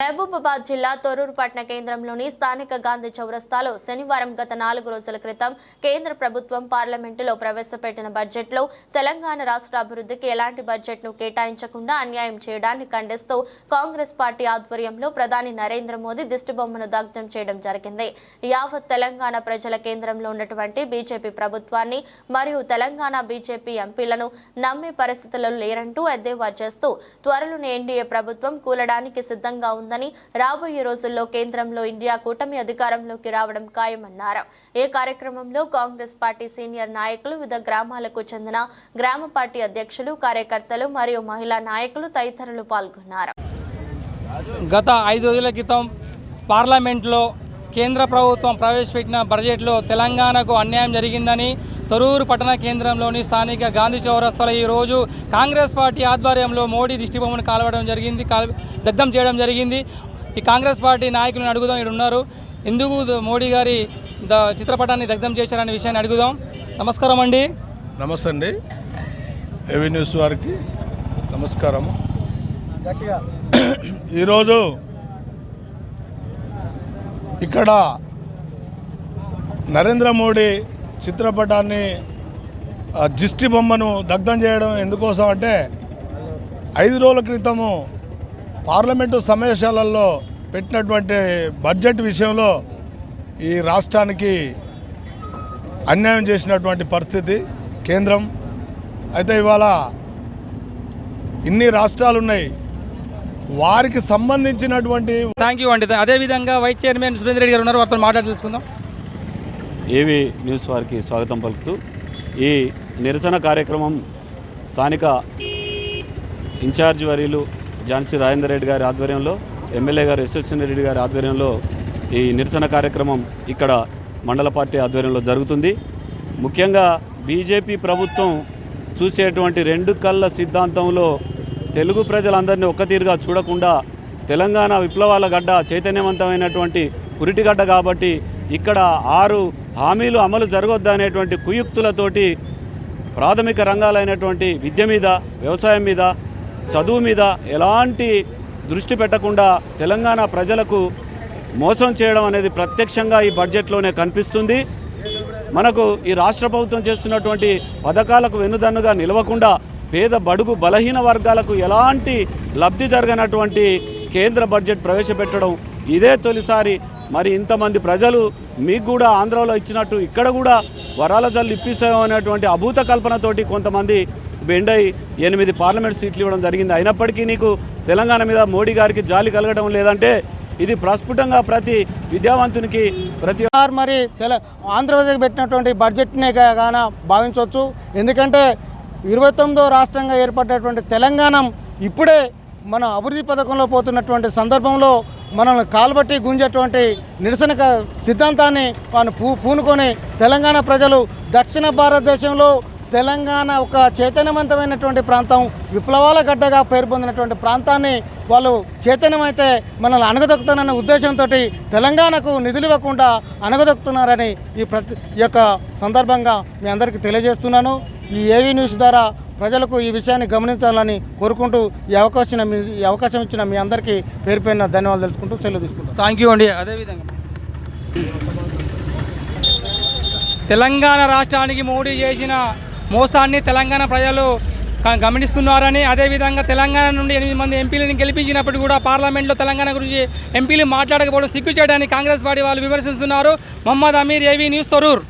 మహబూబాబాద్ జిల్లా తొరూరుపట్న పట్టణ కేంద్రంలోని స్థానిక గాంధీ చౌరస్తాలో శనివారం గత నాలుగు రోజుల క్రితం కేంద్ర ప్రభుత్వం పార్లమెంటులో ప్రవేశపెట్టిన బడ్జెట్లో తెలంగాణ రాష్ట్ర అభివృద్ధికి ఎలాంటి బడ్జెట్ను కేటాయించకుండా అన్యాయం చేయడాన్ని ఖండిస్తూ కాంగ్రెస్ పార్టీ ఆధ్వర్యంలో ప్రధాని నరేంద్ర మోదీ దిష్టిబొమ్మను దగ్ధం చేయడం జరిగింది. యావత్ తెలంగాణ ప్రజల కేంద్రంలో ఉన్నటువంటి బీజేపీ ప్రభుత్వాన్ని మరియు తెలంగాణ బీజేపీ ఎంపీలను నమ్మే పరిస్థితుల్లో లేరంటూ ఎద్దేవా చేస్తూ త్వరలోనే ఎన్డీఏ ప్రభుత్వం కూలడానికి సిద్ధంగా ఉందని రాబోయే రోజుల్లో కేంద్రంలో ఇండియా కూటమి అధికారంలోకి రావడం ఖాయమన్నారు. ఈ కార్యక్రమంలో కాంగ్రెస్ పార్టీ సీనియర్ నాయకులు వివిధ గ్రామాలకు చెందిన గ్రామ పార్టీ అధ్యక్షులు కార్యకర్తలు మరియు మహిళా నాయకులు తదితరులు పాల్గొన్నారు. గత ఐదు రోజుల క్రితం పార్లమెంట్లో కేంద్ర ప్రభుత్వం ప్రవేశపెట్టిన బడ్జెట్లో తెలంగాణకు అన్యాయం జరిగిందని తొరూరు పట్టణ కేంద్రంలోని స్థానిక గాంధీ చౌరస్తాలో ఈరోజు కాంగ్రెస్ పార్టీ ఆధ్వర్యంలో మోడీ దిష్టిబొమ్మను కాలవడం జరిగింది కాల్ దగ్ధం చేయడం జరిగింది. ఈ కాంగ్రెస్ పార్టీ నాయకులను అడుగుదాం ఇక్కడ ఉన్నారు. ఎందుకు మోడీ గారి ద చిత్రపటాన్ని దగ్ధం చేశారనే విషయాన్ని అడుగుదాం. నమస్కారం అండి. నమస్తే అండి. ఏవీ న్యూస్ వారికి నమస్కారము. ఈరోజు ఇక్కడ నరేంద్ర మోడీ చిత్రపటాన్ని ఆ దిష్టి బొమ్మను దగ్ధం చేయడం ఎందుకోసం అంటే ఐదు రోజుల క్రితము పార్లమెంటు సమావేశాలలో పెట్టినటువంటి బడ్జెట్ విషయంలో ఈ రాష్ట్రానికి అన్యాయం చేసినటువంటి పరిస్థితి కేంద్రం. అయితే ఇవాళ ఇన్ని రాష్ట్రాలు ఉన్నాయి వారికి సంబంధించినటువంటి థ్యాంక్ యూ అండి అదేవిధంగా వైస్ చైర్మన్ సురేంద్ర రెడ్డి గారు ఉన్నారు. వారితో మాట్లాడి తెలుసుకుందాం ఏవి న్యూస్ వారికి స్వాగతం పలుకుతూ ఈ నిరసన కార్యక్రమం స్థానిక ఇన్ఛార్జ్ వర్యులు ఝాన్సీ రాజేందర్ రెడ్డి గారి ఆధ్వర్యంలో ఎమ్మెల్యే గారు యశస్విని రెడ్డి గారి ఆధ్వర్యంలో ఈ నిరసన కార్యక్రమం ఇక్కడ మండల పార్టీ ఆధ్వర్యంలో జరుగుతుంది. ముఖ్యంగా బీజేపీ ప్రభుత్వం చూసేటువంటి రెండు కళ్ళ సిద్ధాంతంలో తెలుగు ప్రజలందరినీ ఒక్కతీరుగా చూడకుండా తెలంగాణ విప్లవాల గడ్డ చైతన్యవంతమైనటువంటి పురిటిగడ్డ కాబట్టి ఇక్కడ ఆరు హామీలు అమలు జరగొద్దనేటువంటి కుయుక్తులతోటి ప్రాథమిక రంగాలైనటువంటి విద్య మీద వ్యవసాయం మీద చదువు మీద ఎలాంటి దృష్టి పెట్టకుండా తెలంగాణ ప్రజలకు మోసం చేయడం అనేది ప్రత్యక్షంగా ఈ బడ్జెట్లోనే కనిపిస్తుంది. మనకు ఈ రాష్ట్ర ప్రభుత్వం చేస్తున్నటువంటి పథకాలకు వెన్నుదన్నుగా నిలవకుండా పేద బడుగు బలహీన వర్గాలకు ఎలాంటి లబ్ధి జరగనటువంటి కేంద్ర బడ్జెట్ ప్రవేశపెట్టడం ఇదే తొలిసారి. మరి ఇంతమంది ప్రజలు మీకు కూడా ఆంధ్రాలో ఇచ్చినట్టు ఇక్కడ కూడా వరాల జల్లు ఇప్పిస్తామో అనేటువంటి అభూత కల్పనతోటి కొంతమంది బెండై ఎనిమిది పార్లమెంట్ సీట్లు ఇవ్వడం జరిగింది. అయినప్పటికీ నీకు తెలంగాణ మీద మోడీ గారికి జాలి కలగడం లేదంటే ఇది ప్రస్ఫుటంగా ప్రతి విద్యావంతునికి ప్రతి మరి తెల ఆంధ్రప్రదేశ్ పెట్టినటువంటి బడ్జెట్నే గాన భావించవచ్చు. ఎందుకంటే ఇరవై తొమ్మిదో రాష్ట్రంగా ఏర్పడినటువంటి తెలంగాణ ఇప్పుడే మన అభివృద్ధి పథకంలో పోతున్నటువంటి సందర్భంలో మనల్ని కాల్బట్టి గుంజేటువంటి నిరసన సిద్ధాంతాన్ని వాళ్ళు పూ పూనుకొని తెలంగాణ ప్రజలు దక్షిణ భారతదేశంలో తెలంగాణ ఒక చైతన్యవంతమైనటువంటి ప్రాంతం విప్లవాల గడ్డగా పేరు పొందినటువంటి ప్రాంతాన్ని వాళ్ళు చైతన్యమైతే మనల్ని అణగదొక్కుతానన్న ఉద్దేశంతో తెలంగాణకు నిధులు ఇవ్వకుండా అణగదొక్కుతున్నారని ఈ ప్రతి ఈ యొక్క సందర్భంగా మీ అందరికీ తెలియజేస్తున్నాను. ఈ ఏవీ న్యూస్ ద్వారా ప్రజలకు ఈ విషయాన్ని గమనించాలని కోరుకుంటూ ఈ అవకాశం మీ ఈ అవకాశం ఇచ్చిన మీ అందరికీ పేరు పైన ధన్యవాదాలు తెలుసుకుంటూ సెలవు తీసుకుంటాను థ్యాంక్ యూ అండి. అదేవిధంగా. తెలంగాణ రాష్ట్రానికి మోడీ చేసిన మోసాన్ని తెలంగాణ ప్రజలు గమనిస్తున్నారని అదేవిధంగా తెలంగాణ నుండి ఎనిమిది మంది ఎంపీలను గెలిపించినప్పుడు కూడా పార్లమెంట్లో తెలంగాణ గురించి ఎంపీలు మాట్లాడకపోవడం సిగ్గు చేయడానికి కాంగ్రెస్ పార్టీ వాళ్ళు విమర్శిస్తున్నారు. Mohammed Aamir AV news Thorrur.